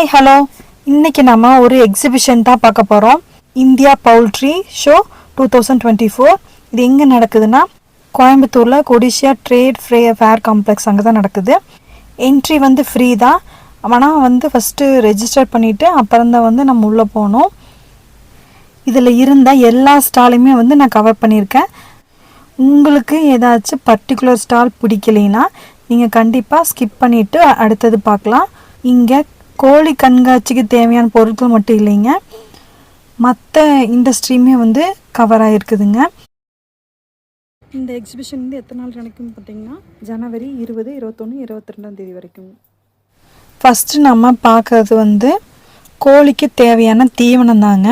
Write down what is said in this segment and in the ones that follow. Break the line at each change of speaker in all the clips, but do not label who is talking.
Hi hello இன்னைக்கு நம்ம ஒரு எக்ஸிபிஷன் தான் பார்க்க போகிறோம் India poultry show two thousand twenty four இது எங்கே நடக்குதுன்னா கோயம்புத்தூரில் கொடிஷியா ட்ரேட் ஃப்ரே ஃபேர் காம்ப்ளெக்ஸ் அங்கே தான் நடக்குது. என்ட்ரி வந்து ஃப்ரீ தான். ஆனால் வந்து ஃபஸ்ட்டு ரெஜிஸ்டர் பண்ணிவிட்டு அப்புறம் தான் வந்து நம்ம உள்ளே போகணும். இதில் இருந்த எல்லா ஸ்டாலையுமே வந்து நான் கவர் பண்ணியிருக்கேன். உங்களுக்கு ஏதாச்சும் பர்டிகுலர் ஸ்டால் பிடிக்கலைன்னா நீங்கள் கண்டிப்பாக ஸ்கிப் பண்ணிவிட்டு அடுத்தது பார்க்கலாம். இங்கே கோழி கண்காட்சிக்கு தேவையான பொருட்கள் மட்டும் இல்லைங்க. மற்ற இண்டஸ்ட்ரியுமே வந்து கவர் ஆகிருக்குதுங்க இந்த எக்ஸிபிஷன் வந்து எத்தனை நாள் நடக்கும் பார்த்தீங்கன்னா? ஜனவரி இருபது இருபத்தொன்று இருபத்தி ரெண்டாம் தேதி வரைக்கும். ஃபஸ்ட்டு நம்ம பார்க்கறது வந்து கோழிக்கு தேவையான தீவனம் தாங்க.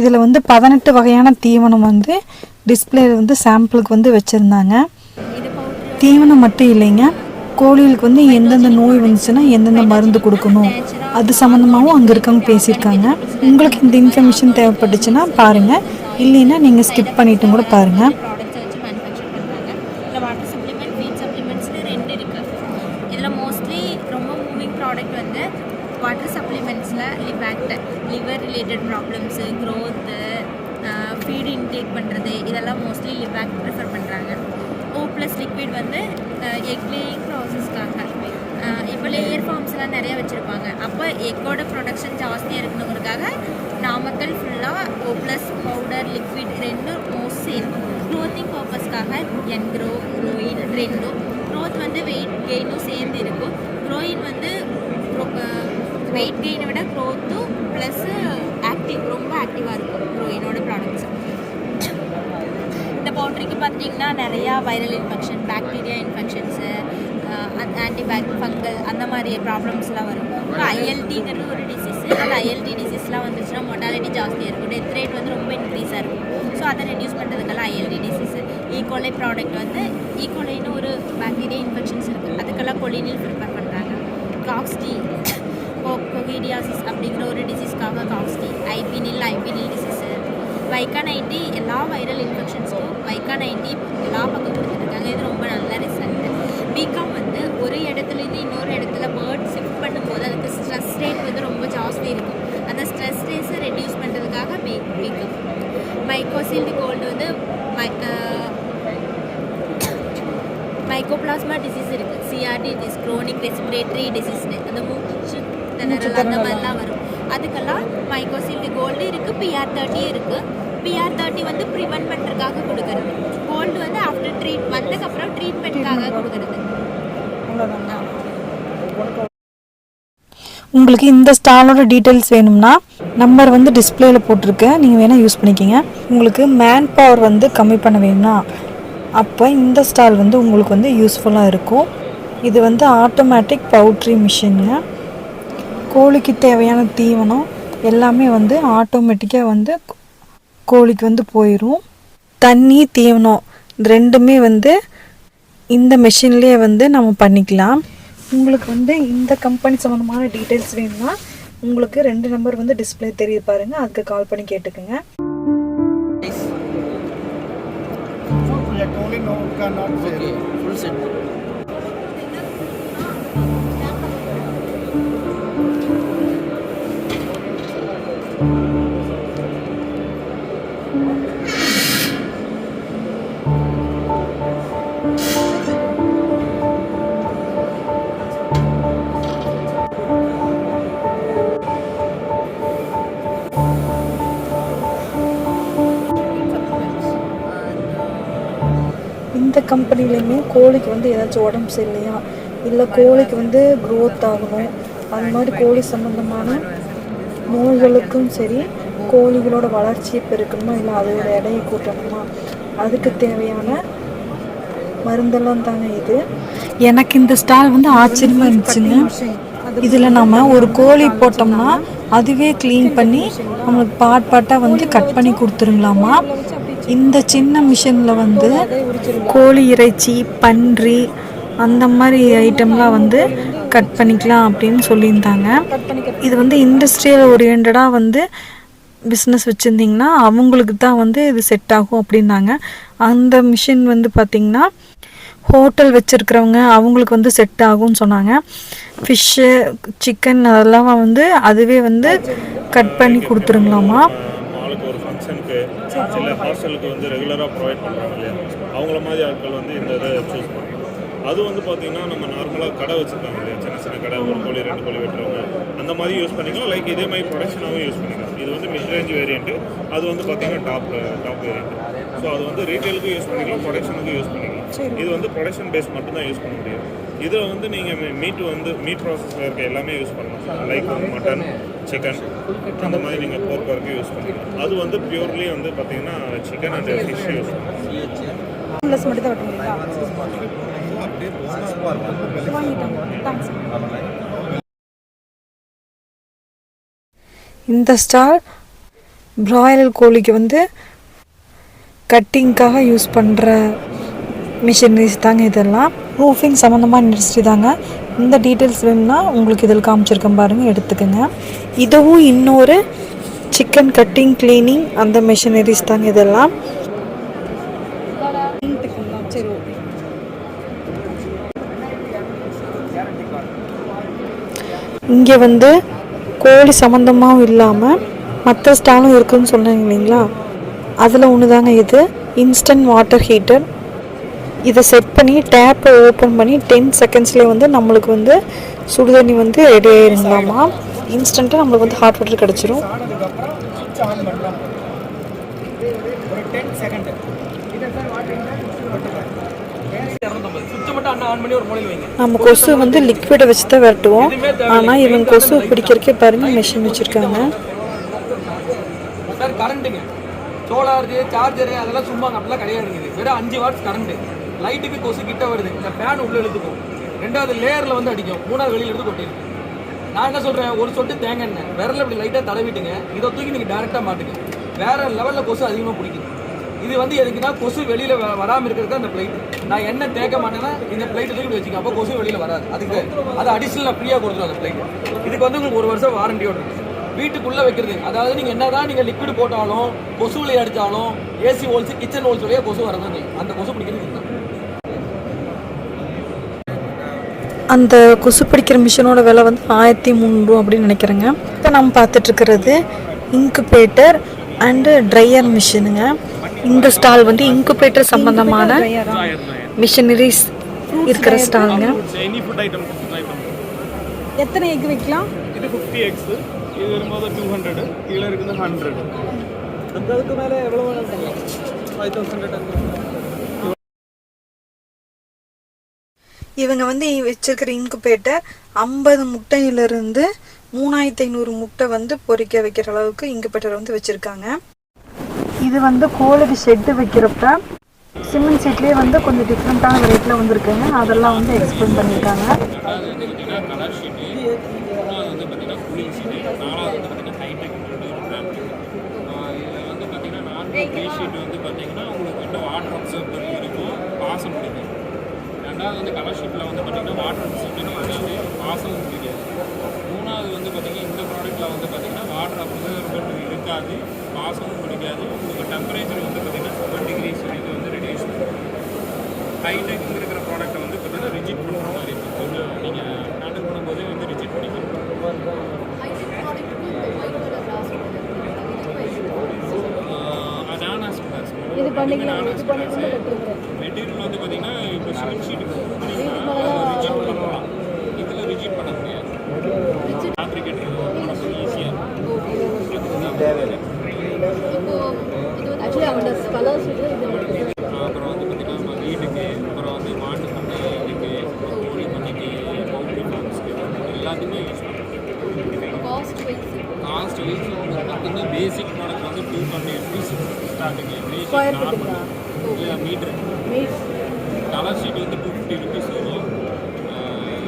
இதில் வந்து பதினெட்டு வகையான தீவனம் வந்து டிஸ்பிளேல வந்து சாம்பிளுக்கு வந்து வச்சுருந்தாங்க. தீவனம் மட்டும் இல்லைங்க. கோழிகளுக்கு வந்து எந்தெந்த நோய் வந்துச்சுன்னா எந்தெந்த மருந்து கொடுக்கணும்? அது சம்மந்தமாகவும் அங்கே இருக்கவங்க பேசியிருக்காங்க. உங்களுக்கு இந்த இன்ஃபர்மேஷன் தேவைப்பட்டுச்சுன்னா பாருங்கள் இல்லைன்னா நீங்கள் ஸ்கிப் பண்ணிட்டு கூட பாருங்கள்
வாட்டர் சப்ளிமெண்ட் சப்ளிமெண்ட்ஸ்னு இதில் மோஸ்ட்லி ரொம்ப வந்து வாட்டர் சப்ளிமெண்ட்ஸில் லிவாக்ட் liver related problems growth feed intake பண்ணுறது இதெல்லாம் மோஸ்ட்லி லிவாக்ட் ப்ரிஃபர் பண்ணுறாங்க ஓ ப்ளஸ் லிக்விட் வந்து எக் ப்ராசஸ்க்காக இப்போ லேயர் ஃபார்ம்ஸ்லாம் நிறைய வச்சுருப்பாங்க. அப்போ எக்கோட ப்ரொடக்ஷன் ஜாஸ்தியாக இருக்கணுங்கிறதுக்காக நாமக்கல் ஃபுல்லாக ஓ ப்ளஸ் பவுடர் லிக்விட் ரெண்டும் மோஸ்ட் சேம் க்ரோத்திங் பர்பஸ்க்காக என்க்ரோ க்ரோயின் ரெண்டும். க்ரோத் வந்து வெயிட் கெயினும் சேர்ந்து இருக்கும். க்ரோயின் வந்து வெயிட் கெயினை விட க்ரோத்தும் ப்ளஸ்ஸு ஆக்டிவ் ரொம்ப ஆக்டிவாக இருக்கும் க்ரோயினோட ப்ராடக்ட்ஸ் இந்த பவுட்ரிக்கு பார்த்தீங்கன்னா நிறையா வைரல் இன்ஃபெக்ஷன் பாக்டீரியா இன்ஃபெக்ஷன் ஆன்டிபேக் ஃபங்கல் அந்த மாதிரி ப்ராப்ளம்ஸ்லாம் வரும். இப்போ ஐஎல்டிங்கிறது ஒரு டிசீஸ் அந்த ஐஎல்டி டிசீஸ்லாம் வந்துச்சுன்னா மொட்டாலிட்டி ஜாஸ்தியாக இருக்கும். டெத் ரேட் வந்து ரொம்ப இன்க்ரீஸாக இருக்கும். ஸோ அதை reduce பண்ணுறதுக்கெல்லாம் ILT disease E coli product வந்து e. ஈகோலைன்னு ஒரு பாக்டீரியா இன்ஃபெக்ஷன்ஸ் இருக்குது அதுக்கெல்லாம் கொலினில் ப்ரிப்பேர் பண்ணுறாங்க காக்ஸ்டி கொகிடியாசிஸ் அப்படிங்கிற ஒரு டிசீஸ்க்காக காக்ஸ்டி ஐபினில் ஐபினில் டிசீஸு வைக்கா நைன்டி எல்லா வைரல் இன்ஃபெக்ஷன்ஸ்க்கும் வைக்கா நைன்டி எல்லா பக்கம் கொடுத்துருக்காங்க. இது ரொம்ப நல்ல ரிசல்ட் பிகாம் ஒரு இடத்துலேருந்து இன்னொரு இடத்துல பேர்ட் ஷிஃப்ட் பண்ணும்போது அதுக்கு ஸ்ட்ரெஸ் ரேட் வந்து ரொம்ப ஜாஸ்தி இருக்கும். அந்த ஸ்ட்ரெஸ் ரேஸை ரெடியூஸ் பண்ணுறதுக்காக பி பிகாம் மைக்கோசில்டு கோல்டு வந்து மைக்கோபிளாஸ்மா டிசீஸ் இருக்குது சிஆர்டி டிஸ் க்ரோனிக் ரெஸ்பிரேட்டரி டிசீஸ்னு அந்த மூச்சு திணறல் அந்த மாதிரிலாம் வரும். அதுக்கெல்லாம் மைக்கோசில்டு கோல்டு இருக்குது பிஆர் தேர்ட்டி இருக்குது பிஆர் தேர்ட்டி வந்து ப்ரிவென்ட் பண்ணுறதுக்காக கொடுக்கறது. கோல்டு வந்து ஆஃப்டர் ட்ரீட் வந்ததுக்கப்புறம் ட்ரீட்மெண்ட்டுக்காக கொடுக்கறது.
உங்களுக்கு இந்த ஸ்டாலோட டீட்டெயில்ஸ் வேணும்னா நம்பர் வந்து டிஸ்பிளேல போட்டிருக்கேன் நீங்கள் வேணால் யூஸ் பண்ணிக்கிங்க. உங்களுக்கு மேன் பவர் வந்து கம்மி பண்ண வேணும்னா அப்போ இந்த ஸ்டால் வந்து உங்களுக்கு வந்து யூஸ்ஃபுல்லாக இருக்கும். இது வந்து ஆட்டோமேட்டிக் பவுட்ரி மிஷினுங்க கோழிக்கு தேவையான தீவனம் எல்லாமே வந்து ஆட்டோமேட்டிக்காக வந்து கோழிக்கு வந்து போயிடும் தண்ணி தீவனம் ரெண்டுமே வந்து இந்த மெஷின்லேயே வந்து நம்ம பண்ணிக்கலாம். உங்களுக்கு வந்து இந்த கம்பெனி சம்மந்தமான டீட்டெயில்ஸ் வேணும்னா உங்களுக்கு ரெண்டு நம்பர் வந்து டிஸ்ப்ளே தெரியுது பாருங்க. அதுக்கு கால் பண்ணி கேட்டுக்கோங்க.
Full plate
கம்பெனிலையுமே கோழிக்கு வந்து ஏதாச்சும் உடம்பு சரியில்லையா? இல்லை கோழிக்கு வந்து க்ரோத் ஆகணும். அது மாதிரி கோழி சம்மந்தமான நோய்களுக்கும் சரி கோழிகளோட வளர்ச்சியை பெருக்கணுமா? இல்லை அதோட எடையை கூட்டணுமா? அதுக்கு தேவையான மருந்தெல்லாம் தாங்க இது. எனக்கு இந்த ஸ்டால் வந்து ஆச்சரியமா இருந்துச்சுங்க. இதில் நம்ம ஒரு கோழி போட்டோம்னா அதுவே க்ளீன் பண்ணி நம்மளுக்கு பாட் பாட்டாக வந்து கட் பண்ணி கொடுத்துருங்களாமா? இந்த சின்ன மிஷினில் வந்து கோழி இறைச்சி பன்றி அந்த மாதிரி ஐட்டம்லாம் வந்து கட் பண்ணிக்கலாம் அப்படின்னு சொல்லியிருந்தாங்க. இது வந்து இண்டஸ்ட்ரியல் ஓரியன்டாக வந்து பிஸ்னஸ் வச்சுருந்திங்கன்னா அவங்களுக்கு தான் வந்து இது செட் ஆகும் அப்படின்னாங்க. அந்த மிஷின் வந்து பார்த்திங்கன்னா ஹோட்டல் வச்சுருக்கிறவங்க அவங்களுக்கு வந்து செட் ஆகும்னு சொன்னாங்க. ஃபிஷ்ஷு சிக்கன் அதெல்லாம் வந்து அதுவே வந்து கட் பண்ணி கொடுத்துருங்களாமா?
மாலுக்கு ஒரு ஃபங்க்ஷனுக்கு இல்லை ஹாஸ்டலுக்கு வந்து ரெகுலராக ப்ரொவைட் பண்ணுறாங்க இல்லையா? அவங்கள மாதிரி ஆட்கள் வந்து இந்த இதை சூஸ் பண்ணுறாங்க அது வந்து பார்த்தீங்கன்னா நம்ம நார்மலாக கடை வச்சுருக்காங்க இல்லையா? சின்ன சின்ன கடை ஒரு கோழி ரெண்டு கோழி வெட்டுறவங்க. அந்த மாதிரி யூஸ் பண்ணிக்கலாம். லைக் இதே மாதிரி ப்ரொடக்ஷனாகவும் யூஸ் பண்ணிக்கலாம். இது வந்து மிட் ரேஞ்ச் வேரியண்ட்டு அது வந்து பார்த்தீங்கன்னா டாப் டாப் வேரியண்ட் ஸோ அது வந்து ரீட்டைலுக்கும் யூஸ் பண்ணிக்கலாம். ப்ரொடக்ஷனுக்கும் யூஸ் பண்ணிக்கலாம். இது வந்து ப்ரொடக்ஷன் பேஸ் மட்டும்தான் யூஸ் பண்ண முடியும். இதில் வந்து நீங்கள் மீட் வந்து மீட் ப்ராசஸில் இருக்க எல்லாமே யூஸ் பண்ணலாம். லைக் மட்டன் சிக்கன் அந்த மாதிரி நீங்கள் போர்க் வரைக்கும் யூஸ் பண்ணிக்கலாம். அது வந்து பியூர்லி வந்து பார்த்தீங்கன்னா சிக்கன் அண்ட் ஃபிஷ் யூஸ்
மட்டும் தான் இந்த ஸ்டால் பிராய்லர் கோழிக்கு வந்து கட்டிங்க்காக யூஸ் பண்ணுற மிஷினரிஸ் தாங்க இதெல்லாம். ரூஃபிங் சம்மந்தமான இண்டஸ்ட்ரி தாங்க. இந்த டீட்டெயில்ஸ் வேணும்னா உங்களுக்கு இதில் காமிச்சிருக்கேன் பாருங்கள் எடுத்துக்கோங்க. இதுவும் இன்னொரு சிக்கன் கட்டிங் க்ளீனிங் அந்த மிஷினரிஸ் தாங்க இதெல்லாம். சரி ஓகே இங்கே வந்து கோழி சம்மந்தமாகவும் இல்லாமல் மற்ற ஸ்டாலும் இருக்குதுன்னு சொன்னாங்க இல்லைங்களா? அதில் ஒன்று தாங்க இது. இன்ஸ்டன்ட் வாட்டர் ஹீட்டர் இதை செட் பண்ணி டேப்பை ஓப்பன் பண்ணி டென் செகண்ட்ஸ்லேயே வந்து நம்மளுக்கு வந்து சுடுதண்ணி வந்து ரெடி ஆயிருங்களாமா இன்ஸ்டண்ட்டாக நம்மளுக்கு வந்து ஹாட் வாட்டர் கிடச்சிரும். நம்ம கொசு வந்து லிக்விடை வச்சு தான் விரட்டுவோம். ஆனால் இவங்க கொசு பிடிக்கிறக்கே பாருங்க மிஷின் வச்சுருக்காங்க.
கரண்ட்டுங்க சோலார் சார்ஜரு அதெல்லாம் சும்மா அப்படிலாம் கிடையாதுங்க. வெறும் அஞ்சு வாட்ஸ் கரண்ட்டு லைட்டுக்கு கொசு கிட்ட வருது. இந்த ஃபேன் உள்ள எழுத்துக்கும் ரெண்டாவது லேயரில் வந்து அடிக்கும். மூணாவது வெளியில எடுத்து கொட்டிடும். நான் என்ன சொல்றேன்? ஒரு சொட்டு தேங்காய் எண்ணெய். விரல இப்படி லைட்டாக தடவிட்டுங்க. இதை தூக்கி நீங்கள் டேரெக்டாக மாட்டுங்க. வேற லெவலில் கொசு அதிகமாக பிடிக்குது இது வந்து எதுக்குன்னா கொசு வெளியில வ- வராம இருக்கிறதுக்கு அந்த பிளைட் நான் என்ன தேக்க மாட்டேன்னா இந்த பிளைட் தூக்கி இப்படி வச்சுக்க அப்போ கொசு வெளியில வராது. அதுக்கு அது அடிஷனல் ஃப்ரீயாக கொடுத்துரும் அந்த பிளைட் இதுக்கு வந்து உங்களுக்கு ஒரு வருஷம் வாரண்டியோட இருக்கு வீட்டுக்குள்ளே வைக்கிறது. அதாவது நீங்க என்னதான் நீங்கள் லிக்விட் போட்டாலும் கொசு அடித்தாலும் ஏசி ஹோல்ஸ் கிச்சன் ஹோல்ஸ் வழியாக கொசு வரதான் அந்த கொசு பிடிக்கிறது இதுதான்
அந்த கொசு பிடிக்கிற மிஷினோட விலை வந்து ஆயிரத்தி முந்நூறு அப்படின்னு நினைக்கிறேங்க. இப்போ நம்ம பார்த்துட்டு இருக்கிறது இன்குபேட்டர் அண்டு ட்ரையர் மிஷினுங்க இந்த ஸ்டால் வந்து இன்குபேட்டர் சம்பந்தமான மிஷினரிஸ் இருக்கிற ஸ்டாலுங்க எத்தனை எக் வைக்கலாம்?
இது ஃபிஃப்டி எக்ஸ் இது வரும்போது டூ ஹண்ட்ரட் கீழே இருக்குது ஹண்ட்ரட்
அதுக்கு மேலே எவ்வளோ ஃபைவ் தௌசண்ட்
இவங்க வந்து வச்சிருக்கிற இன்குபேட்டர் ஐம்பது முட்டையிலிருந்து மூணாயிரத்தி ஐநூறு முட்டை வந்து பொறிக்க வைக்கிற அளவுக்கு இன்குபேட்டர் வந்து வச்சுருக்காங்க. இது வந்து கோழிக்கு ஷெட்டு வைக்கிறப்ப சிமெண்ட் சீட்லேயே வந்து கொஞ்சம் டிஃப்ரெண்ட்டான ரேட்டில் வந்துருக்குங்க. அதெல்லாம் வந்து எக்ஸ்பிளைன் பண்ணியிருக்காங்க
வந்து பார்த்தீங்கன்னா உங்களுக்கு வந்து வாட்டர் அப்சர்வர் இருக்கும். பாசம் ரெண்டாவது வந்து கலர் ஷீட்டில் வந்து பார்த்தீங்கன்னா வாட்டர் அப்சர்வரும் வராது பாசமும் பிடிக்காது மூணாவது வந்து பார்த்தீங்கன்னா இந்த ப்ராடக்ட்டில் வந்து பார்த்தீங்கன்னா வாட்டர் அப்சர்வர் இருக்காது. பாசமும் பிடிக்காது. உங்களுக்கு டெம்பரேச்சர் வந்து பார்த்தீங்கன்னா செவன் டிகிரிஸ் வரைக்கும் வந்து ரெடியூஸ் பண்ணும். ஹைடெக் இருக்கிற ப்ராடக்ட்டை வந்து பார்த்தீங்கன்னா ரிஜிட் பண்ணுற மாதிரி இருக்கும். கொஞ்சம் நீங்கள் ஹேண்டில் பண்ணும்போதே வந்து ரிஜிட் பண்ணிக்கணும் அதான ஸ்பேஸ் இது பண்ணிக்கலாம். மெட்டீரியல் வந்து பார்த்தீங்கன்னா இப்போ சிமெண்ட் ஷீட் ரிஜிட் பண்ணலாம் இதில் ரிஜிட் பண்ண முடியாது ஃபேப்ரிகேட்டர் பண்ணுறது ஈஸியாக அப்புறம் வந்து பார்த்தீங்கன்னா நம்ம வீட்டுக்கு அப்புறம் வந்து மாட்டு பண்ணை இதுக்கு கோழி பண்ணைக்கு பவுல்ட்ரி ஃபார்ம்ஸ்க்கு எல்லாத்துக்குமே யூஸ் பண்ணுறோம் காஸ்ட் வைஸ் உங்களுக்கு பார்த்தீங்கன்னா பேசிக் ப்ராடக்ட் வந்து two twenty rupees starting basic normal இல்லை மீட்ரு கலர் ஷீட் வந்து டூ ஃபிஃப்டி ருபீஸ் வரும்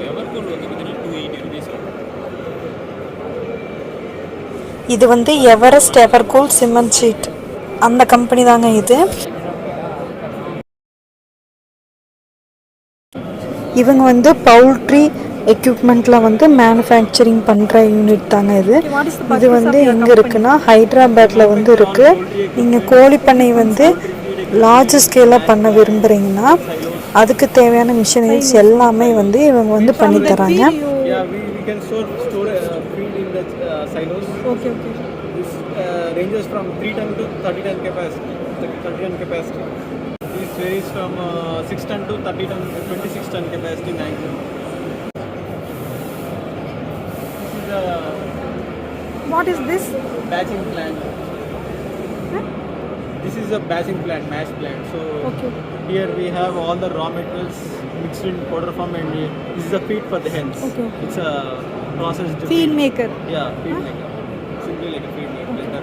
எவர் கோட் வந்து பார்த்தீங்கன்னா டூ எயிட்டி ருபீஸ் வரும்
இது வந்து எவரெஸ்ட் எவர்கூல் சிமெண்ட் ஷீட் அந்த கம்பெனி தாங்க இது. இவங்க வந்து பவுல்ட்ரி எக்யூப்மெண்ட்டில் வந்து மேனுஃபேக்சரிங் பண்ணுற யூனிட் தாங்க இது. இது வந்து எங்கே இருக்குன்னா ஹைதராபாத்தில் வந்து இருக்குது நீங்கள் கோழி பண்ணை வந்து லார்ஜ் ஸ்கேலாக பண்ண விரும்புகிறீங்கன்னா அதுக்கு தேவையான மிஷினரிஸ் எல்லாமே வந்து இவங்க வந்து பண்ணி
ranges from 3 ton to 30 ton capacity. 30 ton capacity. This varies from uh, 6 ton to 30 ton, 26 ton capacity maximum. This is a.
What is this?
Batching plant. Huh? This is a batching plant, mash plant. So
okay.
here we have all the raw materials mixed in powder form, and this is a feed for the hens.
Okay.
It's a process.
Feed maker.
Yeah, feed huh? maker. Simply like a feed maker. Okay.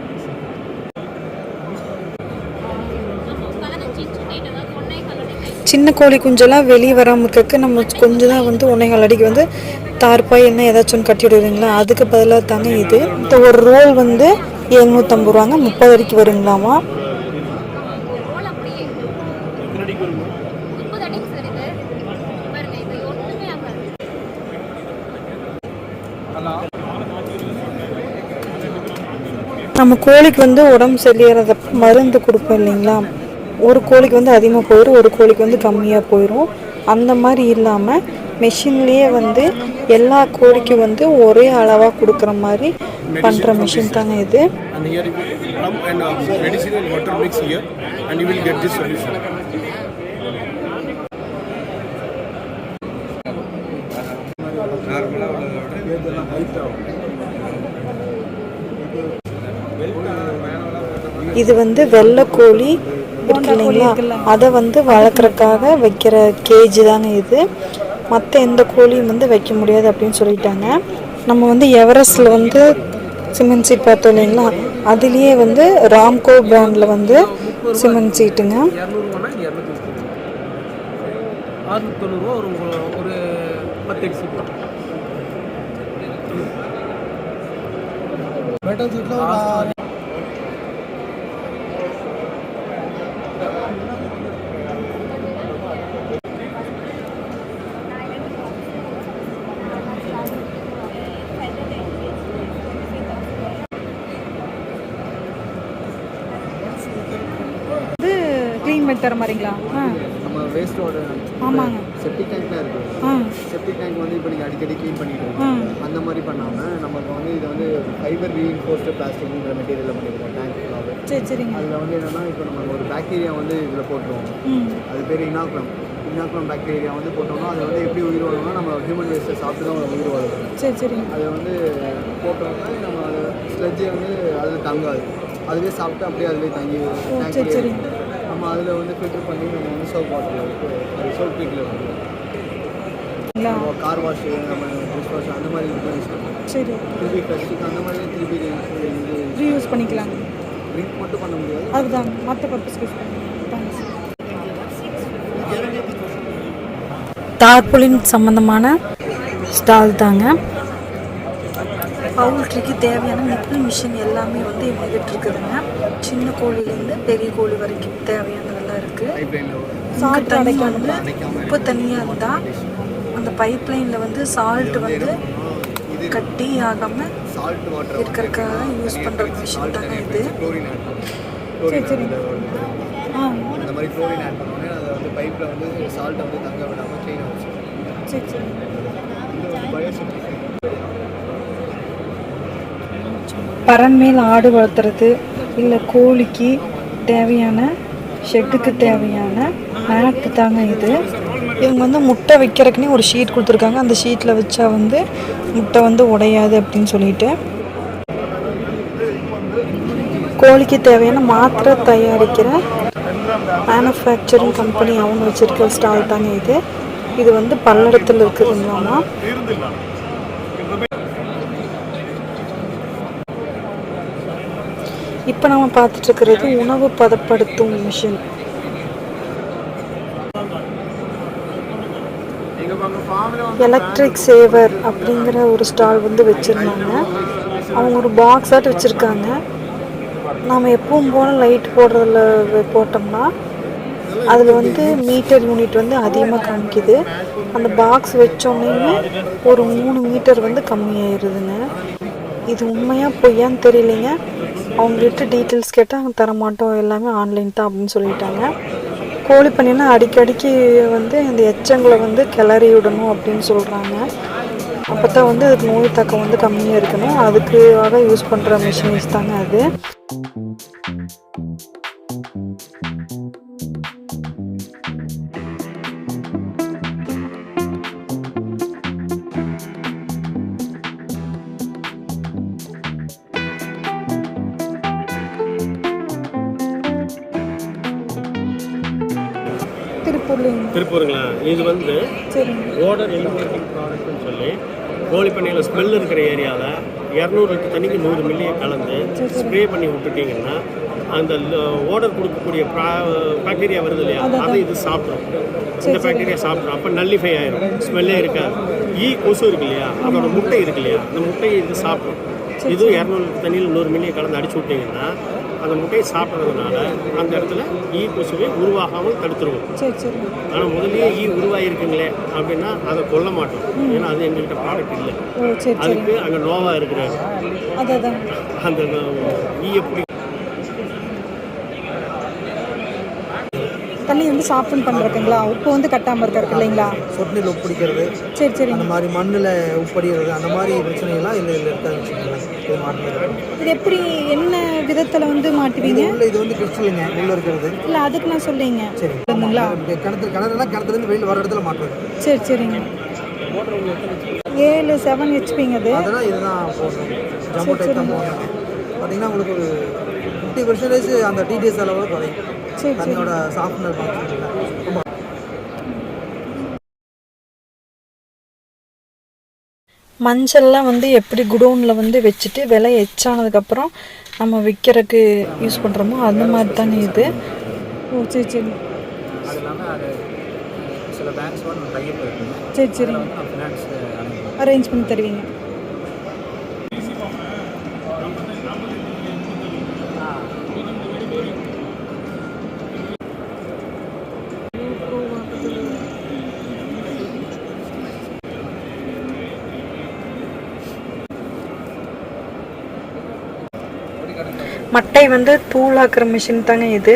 சின்ன கோழி குஞ்செல்லாம் வெளியே வராமக்கு நம்ம கொஞ்சம் தான் வந்து உன்னைகள் அடிக்கு வந்து தார்பாய் என்ன ஏதாச்சும் ஒன்று கட்டி விடுவீங்களா? அதுக்கு பதிலாக தாங்க இது. இந்த ஒரு ரோல் வந்து எழுநூற்றம்பது ரூபாங்க. முப்பது அடிக்கு வருங்களாமா? நம்ம கோழிக்கு வந்து உடம்பு சரியில்லாதப்ப மருந்து கொடுப்போம் இல்லைங்களா? ஒரு கோழிக்கு வந்து அதிகமாக போயிடும் ஒரு கோழிக்கு வந்து கம்மியாக போயிடும் அந்த மாதிரி இல்லாமல் மெஷின்லேயே வந்து எல்லா கோழிக்கும் வந்து ஒரே அளவாக கொடுக்குற மாதிரி பண்ணுற மிஷின் தாங்க இது.
Uh.
இது வந்து வெள்ளை கோழி இருக்கு இல்லைங்களா? அதை வந்து வளர்க்குறக்காக வைக்கிற கேஜ் தாங்க இது. மற்ற எந்த கோழியும் வந்து வைக்க முடியாது அப்படின்னு சொல்லிட்டாங்க. நம்ம வந்து எவரெஸ்டில் வந்து சிமெண்ட் சீட் பார்த்தோம் இல்லைங்களா? அதுலேயே வந்து ராம்கோ பிராண்டில் வந்து சிமெண்ட் சீட்டுங்க
தொண்ணூறுரூவா ஒரு உங்க- ஒரு பத்து அடி சீட்
வந்து க்ளீன் பண்ணி தர மாதிரிங்களா
நம்ம வேஸ்ட் வாட்டர்
ஆமாங்க.
செப்டிக் டேங்க்லாம் இருக்குது செப்டிக் டேங்க் வந்து இப்போ நீங்கள் அடிக்கடி க்ளீன் பண்ணிட்டு இருக்கோம் அந்த மாதிரி பண்ணாமல் நமக்கு வந்து இது வந்து ஃபைபர் ரீஇன்ஃபோர்ஸ்டு பிளாஸ்டிக்ங்கிற மெட்டீரியலில் பண்ணியிருக்கோம் டேங்க் ஃபுல்லாகவே
சரி சரிங்க.
அதில் வந்து என்னென்னா இப்போ நம்ம ஒரு பாக்டீரியா வந்து இதில் போட்டுருவோம். அது பேர் இனாக்குளம் இனாக்குளம் பாக்டீரியா வந்து போட்டோம்னா அது வந்து எப்படி உயிர் வாழணும்னா நம்ம ஹியூமன் வேஸ்ட்டை சாப்பிட்டு தான் உயிர் வாழும்.
சரி சரிங்க.
அதை வந்து போட்டோம்னா நம்ம அது ஸ்லெட்ஜை வந்து அதில் தங்காது. அதுவே சாப்பிட்டு அப்படியே அதுவே தங்கி
சரி, சரி.
நம்ம அதில் வந்து ஃபில்டர் பண்ணி நம்ம வந்து சோப் வாட்டரில் சோப் பீட்டில் வந்து கார் வாஷ் நம்ம டிஷ் வாஷ் அந்த மாதிரி யூஸ்
சரி.
திருப்பி ஃப்ரெஷ்ஷுக்கு அந்த மாதிரி திருப்பி
ரீயூஸ் பண்ணிக்கலாங்க
ட்ரிங்க் மட்டும் பண்ண முடியாது.
அதுதாங்க மற்ற பர்பஸ்க்கு தேங்க்ஸ் தார்புலின் சம்மந்தமான ஸ்டால் தாங்க. பவுல்ட்ரிக்கு தேவையான நிப்பிள் மிஷின் எல்லாமே வந்து இவங்ககிட்ட இருக்குதுங்க சின்ன கோழிலேருந்து பெரிய கோழி வரைக்கும் தேவையானதெல்லாம் இருக்குது சால்ட் வந்து உப்பு தண்ணியாக இருந்தால் அந்த பைப் லைனில் வந்து சால்ட் வந்து கட்டி ஆகாமல் இருக்கிறதுக்காக யூஸ் பண்ணுற மிஷின் தாங்க இது. சரி சரி. ஆ.
அந்த மாதிரி குளோரின் ஆட் பண்ணோன்னே அதை வந்து பைப்பில் வந்து சால்ட்டை வந்து தங்க விடாமல் க்ளீனாக வச்சுக்கணும்
சரி சரி.
இது வந்து பயோசிட்டிஃபை
பறன் மேல் ஆடு வளர்த்துறது. இல்லை கோழிக்கு தேவையான ஷெட்டுக்கு தேவையான மேட்டு தாங்க இது. இவங்க வந்து முட்டை வைக்கிறதுக்குனே ஒரு ஷீட் கொடுத்துருக்காங்க. அந்த ஷீட்டில் வச்சா வந்து முட்டை வந்து உடையாது அப்படின்னு சொல்லிட்டு. கோழிக்கு தேவையான மாத்திரை தயாரிக்கிற மேனுஃபேக்சரிங் கம்பெனி அவங்க வச்சுருக்க ஸ்டால் தாங்க இது. இது வந்து பல்லடத்தில் இருக்குதுங்களாமா இப்போ நம்ம பார்த்துட்ருக்கிறது உணவு பதப்படுத்தும் மிஷின். எலக்ட்ரிக் சேவர் அப்படிங்கிற ஒரு ஸ்டால் வந்து வச்சுருந்தாங்க. அவங்க ஒரு பாக்ஸ் ஆட்டு வச்சுருக்காங்க. நாம் எப்பவும் போல் லைட் போடுறதில் போட்டோம்னா அதில் வந்து மீட்டர் யூனிட் வந்து அதிகமாக காமிக்குது. அந்த பாக்ஸ் வச்சோன்னே ஒரு மூணு மீட்டர் வந்து கம்மியாயிருதுங்க. இது உண்மையாக பொய்யான்னு தெரியலைங்க. அவங்ககிட்ட டீட்டெயில்ஸ் கேட்டால் தர மாட்டோம் எல்லாமே ஆன்லைன் தான் அப்படின்னு சொல்லிட்டாங்க. கோழி பண்ணினா அடிக்கடிக்கு வந்து இந்த எச்சங்களை வந்து கிளறி விடணும் அப்படின்னு சொல்கிறாங்க அப்போ தான் வந்து அதுக்கு நோய் தாக்கம் வந்து கம்மியாக இருக்கணும். அதுக்காக யூஸ் பண்ணுற மிஷின்ஸ் தாங்க அது. திருப்பூர்லேங்க
திருப்பூருங்களா? இது வந்து ஓடர் எலிமினேட்டிங் ப்ராடக்ட்னு சொல்லி கோழி பண்ணையில் ஸ்மெல் இருக்கிற ஏரியாவில் இரநூறு லிட்டர் தண்ணிக்கு நூறு மில்லியை கலந்து ஸ்ப்ரே பண்ணி விட்டுட்டிங்கன்னா அந்த ஓடர் கொடுக்கக்கூடிய பாக்டீரியா வருது இல்லையா? அதை இது சாப்பிட்ரும் இந்த பாக்டீரியா சாப்பிட்ரும் அப்போ நல்லிஃபை ஆயிரும். ஸ்மெல்லே இருக்காது. ஈ கொசு இருக்கு இல்லையா? அதோட முட்டை இருக்கு இல்லையா? அந்த முட்டையை இது சாப்பிடும். இதுவும் இரநூறு தண்ணியில் நூறு மில்லியை கலந்து அடிச்சு விட்டிங்கன்னா அந்த முட்டையை சாப்பிட்றதுனால அந்த இடத்துல ஈ கொசுவை உருவாகாமல் தடுத்துருவோம்.
சரி சரிங்க
ஆனால் முதல்லயே ஈ உருவாயிருக்குங்களே அப்படின்னா அதை கொல்ல மாட்டோம். ஏன்னா அது எங்ககிட்ட ப்ராடக்ட் இல்லை.
சரி சரி.
அதுக்கு அங்கே நோவா இருக்கிறாரு.
அதான்
அந்த ஈயை பிடி
தண்ணி வந்து சாப்பிட்டு பண்ணுறதுங்களா உப்பு வந்து கட்டாமல் இருக்கிறது இல்லைங்களா?
சொட்டு நீர் உப்பு பிடிக்கிறது
சரி சரிங்க
அந்த மாதிரி மண்ணில் உப்படிகிறது அந்த மாதிரி பிரச்சனைகள்லாம் இல்லை இதில் இருக்காது இது
எப்படி என்ன விதத்தில் வந்து மாட்டுவீங்க?
உள்ள இது வந்து கிறிஸ்டலுங்க உள்ளே இருக்கிறது.
இல்லை அதுக்கு நான் சொல்லிங்க
சரி.
இருந்துங்களா
இங்க கிணத்து கிணறுனா கிணத்துலேருந்து வெளியில் வர இடத்துல மாட்டுறது.
சரி சரிங்க. ஏழு செவன் ஹெச்பிங்க அது.
அதெல்லாம் இதுதான் போடணும். ஜம்போ டைப் தான் போடணும். பார்த்தீங்கன்னா உங்களுக்கு ஒரு ஃபிஃப்டி பர்சன்டேஜ் அந்த டிடிஎஸ் அளவில் குறையும்.
சரி
தண்ணியோட சாஃப்ட்னர் ஃபங்க்ஷன் ரொம்ப
மஞ்சள்லாம் வந்து எப்படி குடோனில் வந்து வச்சுட்டு விலை எச்சானதுக்கப்புறம் நம்ம விற்கிறதுக்கு யூஸ் பண்ணுறோமோ அந்த மாதிரி தானே இது. ஓ சரி சரி.
சில
சரி சரி. அரேஞ்ச் பண்ணி தருவீங்க. மட்டை வந்து தூளாக்குற மிஷின் தாங்க இது.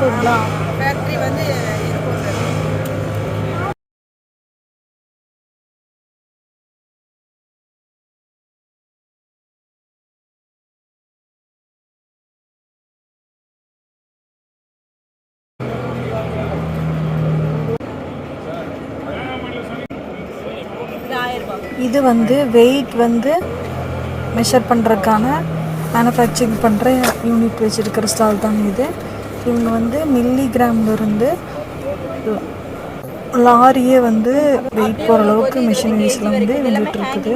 கோயம்புத்தூர்ங்களா
ஃபேக்ட்ரி வந்து இருக்கும் சார்.
இது வந்து வெயிட் வந்து மெஷர் பண்ணுறதுக்கான மேனுஃபேக்சரிங் பண்ணுற யூனிட் வச்சுருக்கிற ஸ்டால் தான் இது. இவங்க வந்து மில்லிகிராம்ல இருந்து லாரியே வந்து வெயிட் போகிற அளவுக்கு மிஷினரிஸில் வந்து வந்துட்டு இருக்குது.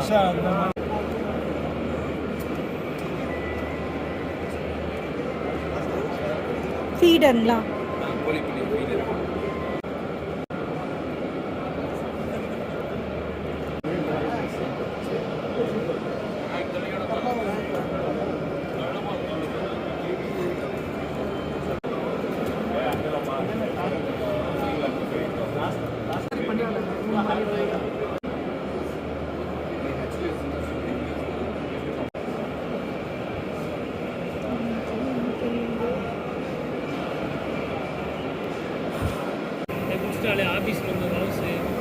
ரிக்ஷா
அந்த மாதிரி ஃபீடர்லாம்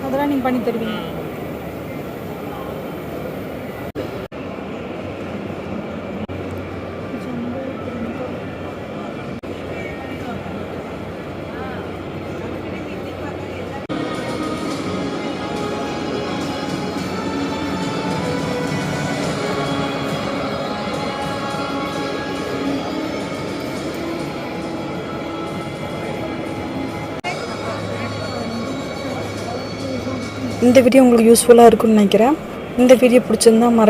அதெல்லாம் நீங்க பண்ணி தருவீங்க. இந்த வீடியோ உங்களுக்கு யூஸ்ஃபுல்லாக இருக்கும்னு நினைக்கிறேன். இந்த வீடியோ பிடிச்சிருந்தா மறக்க